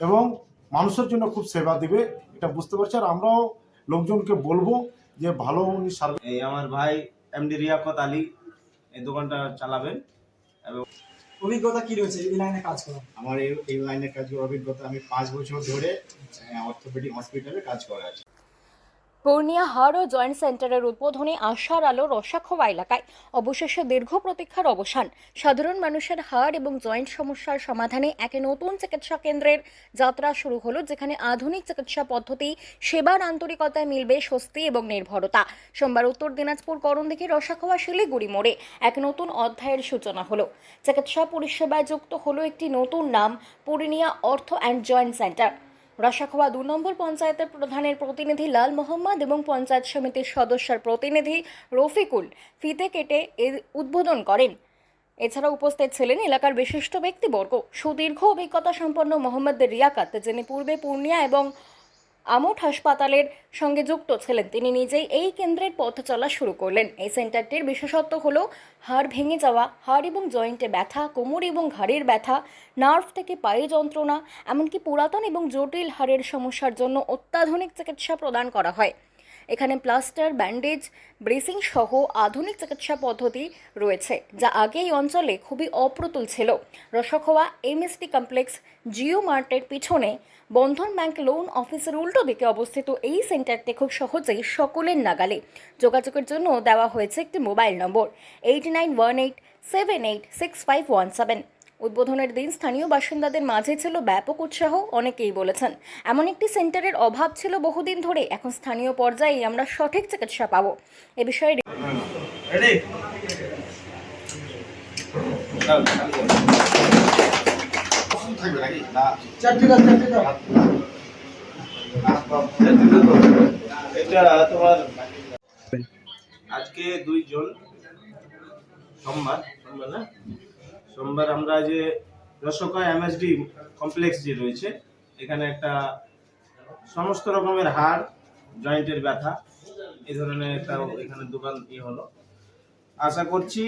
এবং মানুষের জন্য খুব সেবা দিবে এটা বুঝতে পারছি। আর আমরাও লোকজনকে বলব যে ভালো উনি সার্ভিস এই আমার ভাই এমডি রিয়াকত আলী এই দোকানটা চালাবেন। এবং অভিজ্ঞতা কি রয়েছে এই লাইনে কাজ করা আমার এই এই লাইনে কাজ করার অভিজ্ঞতা আমি পাঁচ বছর ধরে অর্থোপেডিক হসপিটালে কাজ করা আছি পূর্ণিয়া হাড় ও জয়েন্ট সেন্টারের উদ্বোধনে আশার আলো রসাখোয়া এলাকায়। অবশেষে দীর্ঘ প্রতীক্ষার অবসান। সাধারণ মানুষের হাড় এবং জয়েন্ট সমস্যার সমাধানে এক নতুন চিকিৎসা কেন্দ্রের যাত্রা শুরু হলো, যেখানে আধুনিক চিকিৎসা পদ্ধতি, সেবার আন্তরিকতায় মিলবে স্বস্তি এবং নির্ভরতা। সোমবার উত্তর দিনাজপুর করণদিঘি রসাখোয়া শিলিগুড়ি মোড়ে এক নতুন অধ্যায়ের সূচনা হলো। চিকিৎসা পরিষেবায় যুক্ত হলো একটি নতুন নাম, পূর্ণিয়া অর্থ অ্যান্ড জয়েন্ট সেন্টার। রসাখোয়া দু নম্বর পঞ্চায়েতের প্রধানের প্রতিনিধি লাল মোহাম্মদ এবং পঞ্চায়েত সমিতির সদস্যের প্রতিনিধি রফিকুল ফিতে কেটে এর উদ্বোধন করেন। এছাড়া উপস্থিত ছিলেন এলাকার বিশিষ্ট ব্যক্তিবর্গ। সুদীর্ঘ অভিজ্ঞতা সম্পন্ন মোহাম্মদ রিয়াকাত, যিনি পূর্বে পূর্ণিয়া এবং আমট হাসপাতালের সঙ্গে যুক্ত ছিলেন। তিনি নিজেই এই কেন্দ্রের পথ চলা শুরু করলেন। এই সেন্টারটির বিশেষত্ব হলো হাড় ভেঙে যাওয়া, হাড় এবং জয়েন্টে ব্যথা, কোমর এবং ঘাড়ের ব্যথা, নার্ভ থেকে পায়ে যন্ত্রণা, এমনকি পুরাতন এবং জটিল হাড়ের সমস্যার জন্য অত্যাধুনিক চিকিৎসা প্রদান করা হয়। এখানে প্লাস্টার, ব্যান্ডেজ, ব্রেসিং সহ আধুনিক চিকিৎসা পদ্ধতি রয়েছে, যা আগে এই অঞ্চলে খুবই অপ্রতুল ছিল। রসখোয়া, এমএসটি কমপ্লেক্স, জিও মার্টের পিছনে বন্ধন ব্যাংক লোন অফিসের উল্টো দিকে অবস্থিত এই সেন্টারটি খুব সহজেই সকলের নাগালে। যোগাযোগের জন্য দেওয়া হয়েছে একটি mobile number eight nine one eight seven eight six five one seven উদ্বোধনের দিন স্থানীয় বাসিন্দাদের মাঝে ছিল ব্যাপক উৎসাহ অনেকেই বলেছেন। এমন একটি সেন্টারের অভাব ছিল বহুদিন ধরে। এখন স্থানীয় পর্যায়ে আমরা সঠিক চিকিৎসা পাবো। এ বিষয়ে আজকে দুই জন সোমবার সোমবার না? সোমবার আমরা যে রসকা এমএসডি কমপ্লেক্স যে রয়েছে, এখানে একটা সমস্ত রকমের হাড় জয়েন্টের ব্যথা এই ধরনের একটা এখানে দোকান ইয়ে হলো। আশা করছি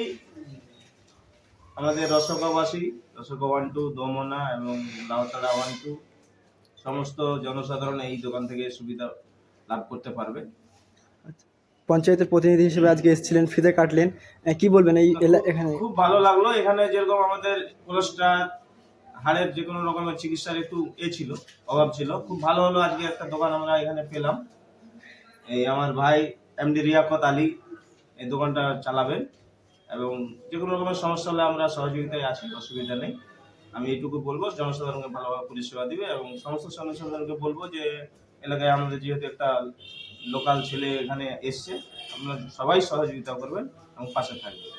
আমাদের রসকাবাসী রসকা ওয়ান টু দমনা এবং লাউতাড়া ওয়ান টু সমস্ত জনসাধারণ এই দোকান থেকে সুবিধা লাভ করতে পারবে। পঞ্চায়েতের প্রতিনিধি হিসেবে আজকে এসেছিলেন ফিতে কাটলেন। কি বলবেন এই এখানে? খুব ভালো লাগল। এখানে যেরকম আমাদের কোলেস্ট্রাল হাড়ের যে কোনো রকমের চিকিৎসার একটু এ ছিল অভাব ছিল। খুব ভালো হলো আজকে একটা দোকান আমরা এখানে পেলাম। এই আমার ভাই এমডি রিয়াকত আলী এই দোকানটা চালাবেন এবং যে কোনো রকমের সমস্যা হলে আমরা সহযোগিতায় আছি অসুবিধা নেই। আমি এইটুকু বলব জনসাধারণকে ভালোভাবে পরিষেবা দিবে এবং সমস্ত জনসাধারণকে বলব যে এলাকায় আমাদের যেহেতু একটা লোকাল ছেলে এখানে এসছে। আপনারা সবাই সহযোগিতা করবেন এবং পাশে থাকবেন।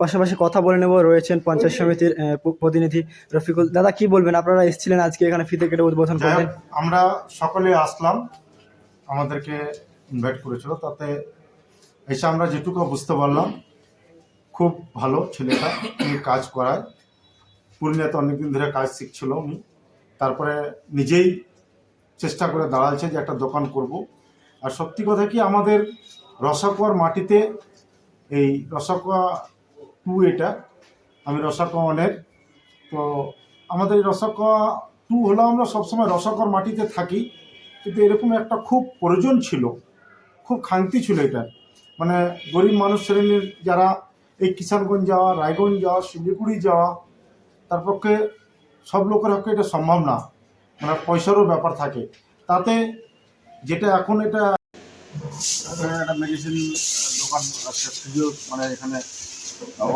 পাশাপাশি কথা বলে নেব রয়েছেন পঞ্চায়েত সমিতির প্রতিনিধি রফিকুল। দাদা কি বলবেন? আপনারা এসেছিলেন আজকে এখানে ফিতে কেটে উদ্বোধন করলেন। আমরা সকলে আসলাম আমাদেরকে ইনভাইট করেছিল তাতে এসে আমরা যেটুকু বুঝতে পারলাম খুব ভালো ছেলেটা উনি কাজ করায়। পুরুলিয়াতে অনেকদিন ধরে কাজ শিখছিল উনি। তারপরে নিজেই চেষ্টা করে দাঁড়াচ্ছে যে একটা দোকান করব। আর সত্যি কথা কি আমাদের রসাকুয়ার মাটিতে এই রসাকুয়া টু এটা, আমি রসাকুয়া ওয়ানের। তো আমাদের এই রসাকুয়া টু হলো আমরা সবসময় রসাকর মাটিতে থাকি, কিন্তু এরকম একটা খুব প্রয়োজন ছিল, খুব খাংতি ছিল এটা। মানে গরিব মানুষ শ্রেণির যারা এই কিষানগঞ্জ যাওয়া, রায়গঞ্জ যাওয়া, শিলিগুড়ি যাওয়া, তার পক্ষে সব লোকের পক্ষে এটা সম্ভব না। মানে পয়সারও ব্যাপার থাকে। তাতে যেটা এখন এটা একটা মেডিসিন দোকান আছে ফিজিও মানে এখানে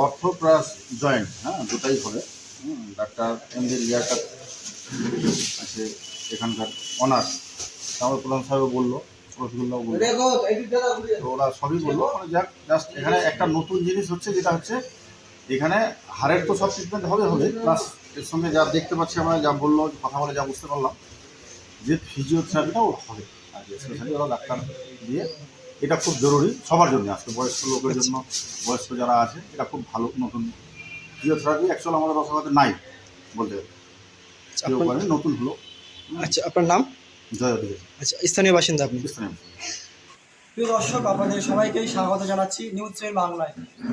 অর্থ প্লাস জয়েন্ট হ্যাঁ দুটাই করে। ডাক্তার এম ডি লিয়াকাত আছে এখানকার অনার্স আমার প্রধান সাহেব বলল রসগোল্লাও বলল। তো ওরা সবই বলল মানে যাক জাস্ট এখানে একটা নতুন জিনিস হচ্ছে যেটা হচ্ছে এখানে হাড়ের তো সব ট্রিটমেন্ট হবে হবে প্লাস এর সঙ্গে যা দেখতে পাচ্ছি আমরা যা বলল কথা বলে যা বুঝতে পারলাম যে ফিজিওথেরাপিটাও হবে। আর স্পেশালি ওরা ডাক্তার দিয়ে এটা খুব জরুরি সবার জন্য আজকে বয়স্ক লোকের জন্য বয়স্ক যারা আছে এটা খুব ভালো নতুন ফিজিওথেরাপি অ্যাকচুয়াল আমাদের রসগাতে নাই বলতে গেলে। করে নতুন হলো। আচ্ছা আপনার নাম? জয় অধিকারী আচ্ছা স্থানীয় বাসিন্দা আপনি। স্থানীয় প্রিয় দর্শক আপনাদের সবাইকেই স্বাগত জানাচ্ছি নিউজ ট্রেন বাংলায়।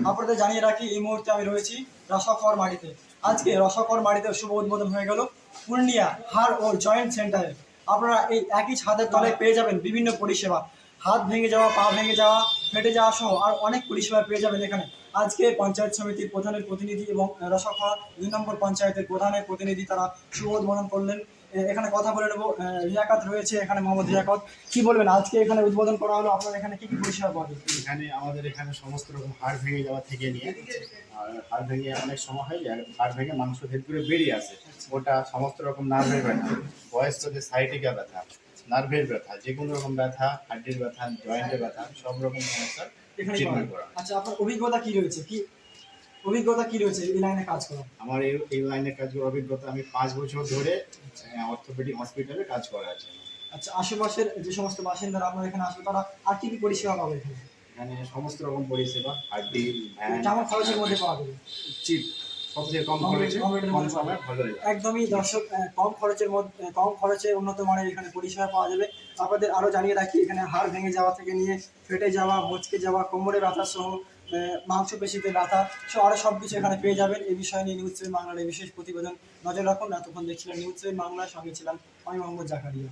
আপনাদের জানিয়ে রাখি এই মুহূর্তে আমি রয়েছি রসাখর মাটিতে। আজকে রসাখর মাটিতে শুভ উদ্বোধন হয়ে গেল। পূর্ণিয়া হাড় ও জয়েন্ট সেন্টারে। আপনারা এই একই ছাদের তলায় পেয়ে যাবেন বিভিন্ন পরিষেবা। হাত ভেঙে যাওয়া, পা ভেঙে যাওয়া, ফেটে যাওয়া সহ আর অনেক পরিষেবা পেয়ে যাবেন এখানে। আজকে পঞ্চায়েত সমিতির প্রধানের প্রতিনিধি এবং রসখা দুই নম্বর পঞ্চায়েতের প্রধানের প্রতিনিধি তারা সুবোধ উদ্বোধন করলেন। এখানে কথা বলে নেব। রিয়াকাত রয়েছে এখানে মোহাম্মদ রিয়াকাত কি বলবেন? আজকে এখানে উদ্বোধন করা হলো আপনার এখানে কি কি পরিষেবা পাবেন? এখানে আমাদের এখানে সমস্ত রকম হাড় ভেঙে যাওয়া থেকে নিয়ে আর হাড় ভেঙে অনেক সময় হয় হাড় ভেঙে মাংস ভেদ করে বেরিয়ে আসে। ওটা সমস্ত রকম নার্ভের ব্যথা বয়স্কদের সাইটিকা ব্যথা নার্ভের ব্যথা যে কোনো রকম ব্যথা হাড্ডির ব্যথা জয়েন্টের ব্যথা সব রকম সমস্যার ট্রিটমেন্ট করা আচ্ছা আপনার অভিজ্ঞতা কি রয়েছে? কি অভিজ্ঞতা কি রয়েছে এই লাইনে কাজ করা আমার এই এই লাইনের কাজ করার অভিজ্ঞতা আমি পাঁচ বছর ধরে অর্থোপেডিক হসপিটালে কাজ করা আছে। আচ্ছা আশেপাশের যে সমস্ত বাসিন্দারা আপনার এখানে আসবে তারা আর কি কি পরিষেবা পাবে এখানে? এখানে সমস্ত রকম পরিষেবা হাড্ডি কেমন খরচের মধ্যে পাওয়া যাবে। চিপ সবচেয়ে কম খরচে কম সময় ভালো একদমই দর্শক কম খরচের মধ্যে কম খরচে উন্নত মানের এখানে পরিষেবা পাওয়া যাবে। আপনাদের আরও জানিয়ে রাখি এখানে হাড় ভেঙে যাওয়া থেকে নিয়ে ফেটে যাওয়া মুচকে যাওয়া কোমরে ব্যথা সহ মাংস পেশিতে ব্যথা, সে আরও সব কিছু এখানে পেয়ে যাবেন। এই বিষয়ে নিয়ে নিউজ সেভেন বাংলার এই বিশেষ প্রতিবেদন নজর রাখুন। এতক্ষণ দেখছিলেন নিউজ সেভেন বাংলার সঙ্গে ছিলাম আমি মোহাম্মদ জাকারিয়া।